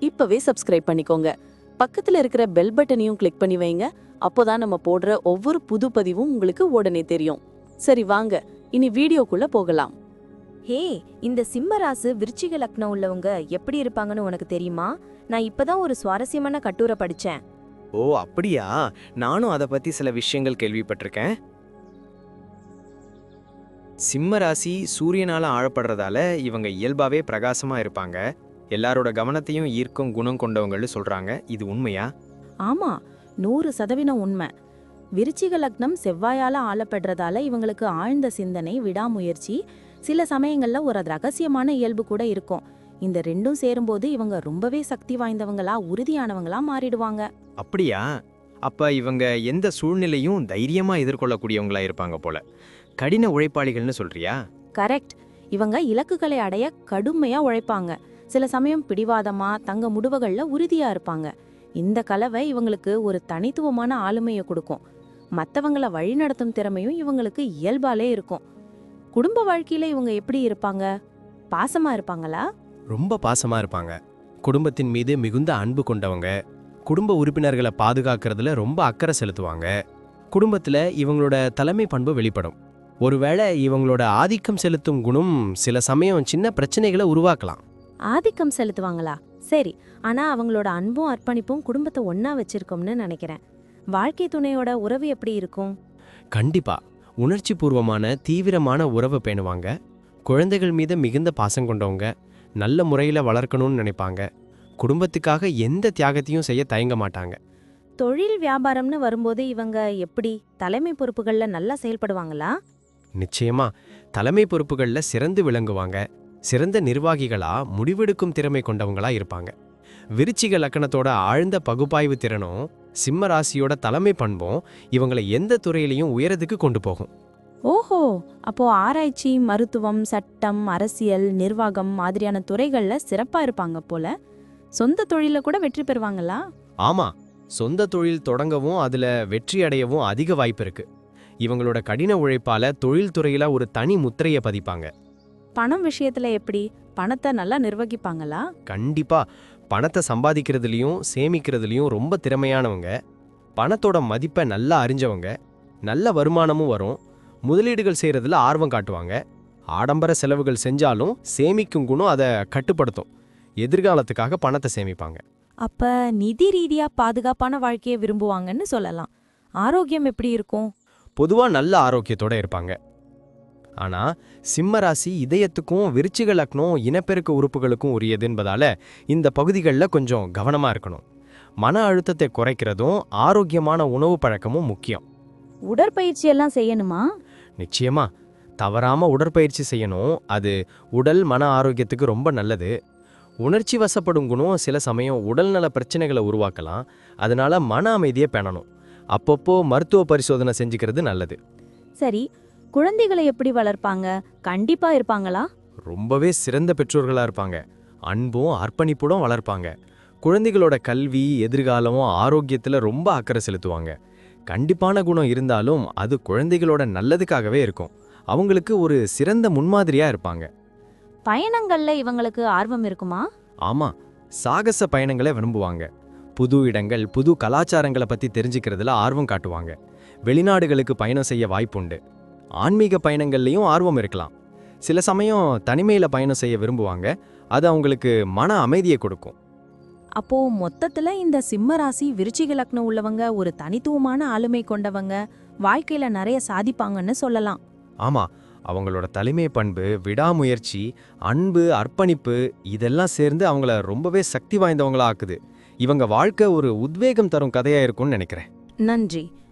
இப்பவே சப்ஸ்கிரைப் பண்ணிக்கோங்க. பக்கத்துல இருக்கிற பெல் பட்டனையும் கிளிக் பண்ணி வைங்க. அப்போதான் நம்ம போடுற ஒவ்வொரு புது பதிவும் உங்களுக்கு உடனே தெரியும். சரி வாங்க. இனி வீடியோக்குள்ள போகலாம். ஹே இந்த சிம்ம ராசு விருச்சிக லக்னம் உள்ளவங்க எப்படி இருப்பாங்கன்னு உனக்கு தெரியுமா? நான் இப்பதான் ஒரு சுவாரஸ்யமான கட்டுரை படிச்சேன். ஓ அப்படியா? நானும் அதை பத்தி சில விஷயங்கள் கேள்விப்பட்டிருக்கேன். சிம்ம ராசி சூரியனால ஆழப்படுறதால இவங்க இயல்பாவே பிரகாசமா இருப்பாங்க. எல்லாரோட கவனத்தையும் ஈர்க்கும் குணம் கொண்டவங்கன்னு சொல்றாங்க. இது உண்மையா? ஆமா நூறு சதவீதம் உண்மை. விருச்சிக லக்னம் செவ்வாயால ஆளப்படுறதால இவங்களுக்கு ஆழ்ந்த சிந்தனை விடாமுயற்சி சில சமயங்கள்ல ஒரு ரகசியமான இயல்பு கூட இருக்கும். இந்த ரெண்டும் சேரும்போது இவங்க ரொம்பவே சக்தி வாய்ந்தவங்களா உறுதியானவங்களா மாறிடுவாங்க. அப்படியா? அப்ப இவங்க எந்த சூழ்நிலையும் தைரியமா எதிர்கொள்ளக்கூடியவங்களா இருப்பாங்க போல. கடின உழைப்பாளிகள்னு சொல்றியா? கரெக்ட். இவங்க இலக்குகளை அடைய கடுமையா உழைப்பாங்க. சில சமயம் பிடிவாதமா தங்க முடிவுகள்ல உறுதியா இருப்பாங்க. இந்த கலவை இவங்களுக்கு ஒரு தனித்துவமான ஆளுமையை கொடுக்கும். மற்றவங்களை வழிநடத்தும் திறமையும் இவங்களுக்கு இயல்பாலே இருக்கும். குடும்ப வாழ்க்கையில இவங்க எப்படி இருப்பாங்க? பாசமா இருப்பாங்களா? ரொம்ப பாசமா இருப்பாங்க. குடும்பத்தின் மீது மிகுந்த அன்பு கொண்டவங்க குடும்ப உறுப்பினர்களை பாதுகாக்கிறதுல ரொம்ப அக்கறை செலுத்துவாங்க. குடும்பத்துல இவங்களோட தலைமை பண்பு வெளிப்படும். ஒருவேளை இவங்களோட ஆதிக்கம் செலுத்தும் குணம் சில சமயம் சின்ன பிரச்சனைகளை உருவாக்கலாம். ஆதிக்கம் செலுத்துவாங்களா? சரி ஆனா அவங்களோட அன்பும் அர்ப்பணிப்பும் குடும்பத்தை ஒண்ணா வச்சிருக்கோம்னு நினைக்கிறேன். வாழ்க்கை துணையோட உறவு எப்படி இருக்கும்? கண்டிப்பா. உணர்ச்சி பூர்வமான தீவிரமான உறவை பேணுவாங்க. குழந்தைகள் மீது மிகுந்த பாசம் கொண்டவங்க நல்ல முறையில வளர்க்கணும்னு நினைப்பாங்க. குடும்பத்துக்காக எந்த தியாகத்தையும் செய்ய தயங்க மாட்டாங்க. தொழில் வியாபாரம்னு வரும்போது இவங்க எப்படி? தலைமை பொறுப்புகள்ல நல்லா செயல்படுவாங்களா? நிச்சயமா. தலைமை பொறுப்புகளில் சிறந்து விளங்குவாங்க. சிறந்த நிர்வாகிகளா முடிவெடுக்கும் திறமை கொண்டவங்களா இருப்பாங்க. விருச்சிக லக்கணத்தோட ஆழ்ந்த பகுப்பாய்வு திறனும் சிம்ம ராசியோட தலைமை பண்பும் இவங்களை எந்த துறையிலையும் உயரத்துக்கு கொண்டு போகும். ஓஹோ! அப்போ ஆராய்ச்சி மருத்துவம் சட்டம் அரசியல் நிர்வாகம் மாதிரியான துறைகள்ல சிறப்பா இருப்பாங்க போல. சொந்த தொழில கூட வெற்றி பெறுவாங்களா? ஆமா. சொந்த தொழில் தொடங்கவும் அதுல வெற்றி அடையவும் அதிக வாய்ப்பு இருக்கு. இவங்களோட கடின உழைப்பால தொழில் துறையில ஒரு தனி முத்திரையை பதிப்பாங்க. பணம் விஷயத்துல எப்படி? பணத்தை நல்லா நிர்வகிப்பாங்களா? கண்டிப்பா. பணத்தை சம்பாதிக்கிறதுலயும் சேமிக்கிறதுலயும் ரொம்ப திறமையானவங்க. பணத்தோட மதிப்பை நல்லா அறிஞ்சவங்க. நல்ல வருமானமும் வரும். முதலீடுகள் செய்யறதுல ஆர்வம் காட்டுவாங்க. ஆடம்பர செலவுகள் செஞ்சாலும் சேமிக்கும் குணம் அதை கட்டுப்படுத்தும். எதிர்காலத்துக்காக பணத்தை சேமிப்பாங்க. அப்ப நிதி ரீதியா பாதுகாப்பான வாழ்க்கையை விரும்புவாங்கன்னு சொல்லலாம். ஆரோக்கியம் எப்படி இருக்கும்? பொதுவா நல்ல ஆரோக்கியத்தோட இருப்பாங்க. ஆனா சிம்ம ராசி இதயத்துக்கும் விருச்சிக லக்னம் இனப்பெருக்க உறுப்புகளுக்கும் உரியது என்பதால இந்த பகுதிகளில் கொஞ்சம் கவனமா இருக்கணும். மன அழுத்தத்தை குறைக்கிறதும் ஆரோக்கியமான உணவு பழக்கமும் முக்கியம். உடற்பயிற்சி எல்லாம் செய்யணுமா? நிச்சயமா. தவறாம உடற்பயிற்சி செய்யணும். அது உடல் மன ஆரோக்கியத்துக்கு ரொம்ப நல்லது. உணர்ச்சி வசப்படும் குணம் சில சமயம் உடல்நல பிரச்சனைகளை உருவாக்கலாம். அதனால மன அமைதியை பேணணும். அப்பப்போ மருத்துவ பரிசோதனை செஞ்சுக்கிறது நல்லது. சரி. குழந்தைகளை எப்படி வளர்ப்பாங்க? கண்டிப்பா இருப்பாங்களா? ரொம்பவே சிறந்த பெற்றோர்களா இருப்பாங்க. அன்பும் அர்ப்பணிப்புடன் வளர்ப்பாங்க. குழந்தைகளோட கல்வி எதிர்காலம் ஆரோக்கியத்துல ரொம்ப அக்கறை செலுத்துவாங்க. கண்டிப்பான குணம் இருந்தாலும் அது குழந்தைகளோட நல்லதுக்காகவே இருக்கும். அவங்களுக்கு ஒரு சிறந்த முன்மாதிரியா இருப்பாங்க. பயணங்கள்ல இவங்களுக்கு ஆர்வம் இருக்குமா? ஆமா. சாகச பயணங்களை விரும்புவாங்க. புது இடங்கள் புது கலாச்சாரங்களை பத்தி தெரிஞ்சுக்கிறதுல ஆர்வம் காட்டுவாங்க. வெளிநாடுகளுக்கு பயணம் செய்ய வாய்ப்புண்டு. ஆன்மீக பயணங்கள்லயும் ஆர்வம் இருக்கலாம். சில சமயம் தனிமையில பயணம் செய்ய விரும்புவாங்க. அது அவங்களுக்கு மன அமைதியை கொடுக்கும். அப்போ மொத்தத்துல இந்த சிம்ம ராசி விருச்சிக லக்னம் உள்ளவங்க ஒரு தனித்துவமான ஆளுமை கொண்டவங்க வாழ்க்கையில நிறைய சாதிப்பாங்கன்னு சொல்லலாம். ஆமா அவங்களோட தலைமை பண்பு விடாமுயற்சி அன்பு அர்ப்பணிப்பு இதெல்லாம் சேர்ந்து அவங்கள ரொம்பவே சக்தி வாய்ந்தவங்களா ஆக்குது. இவங்க வாழ்க்கை ஒரு உத்வேகம் தரும் கதையா இருக்கும்னு நினைக்கிறேன். நன்றி.